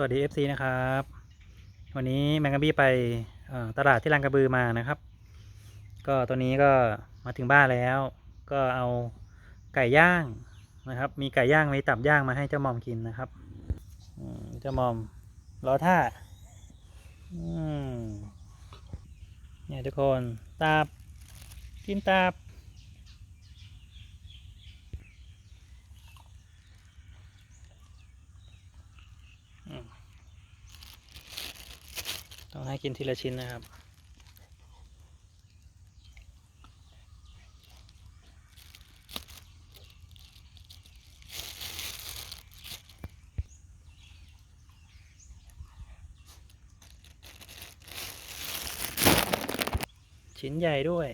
สวัสดี FC นะครับ วันนี้แมงกะบี้ไปตลาดที่ลานกระบือมานะครับ ก็ตัวนี้ก็มาถึงบ้านแล้ว ก็เอาไก่ย่างนะครับ มีไก่ย่างมีตับย่างมาให้เจ้ามอมกินนะครับเจ้ามอมรอท่าเนี่ยทุกคนตับกินตับ ต้องให้กินทีละชิ้นนะครับ ชิ้นใหญ่ด้วย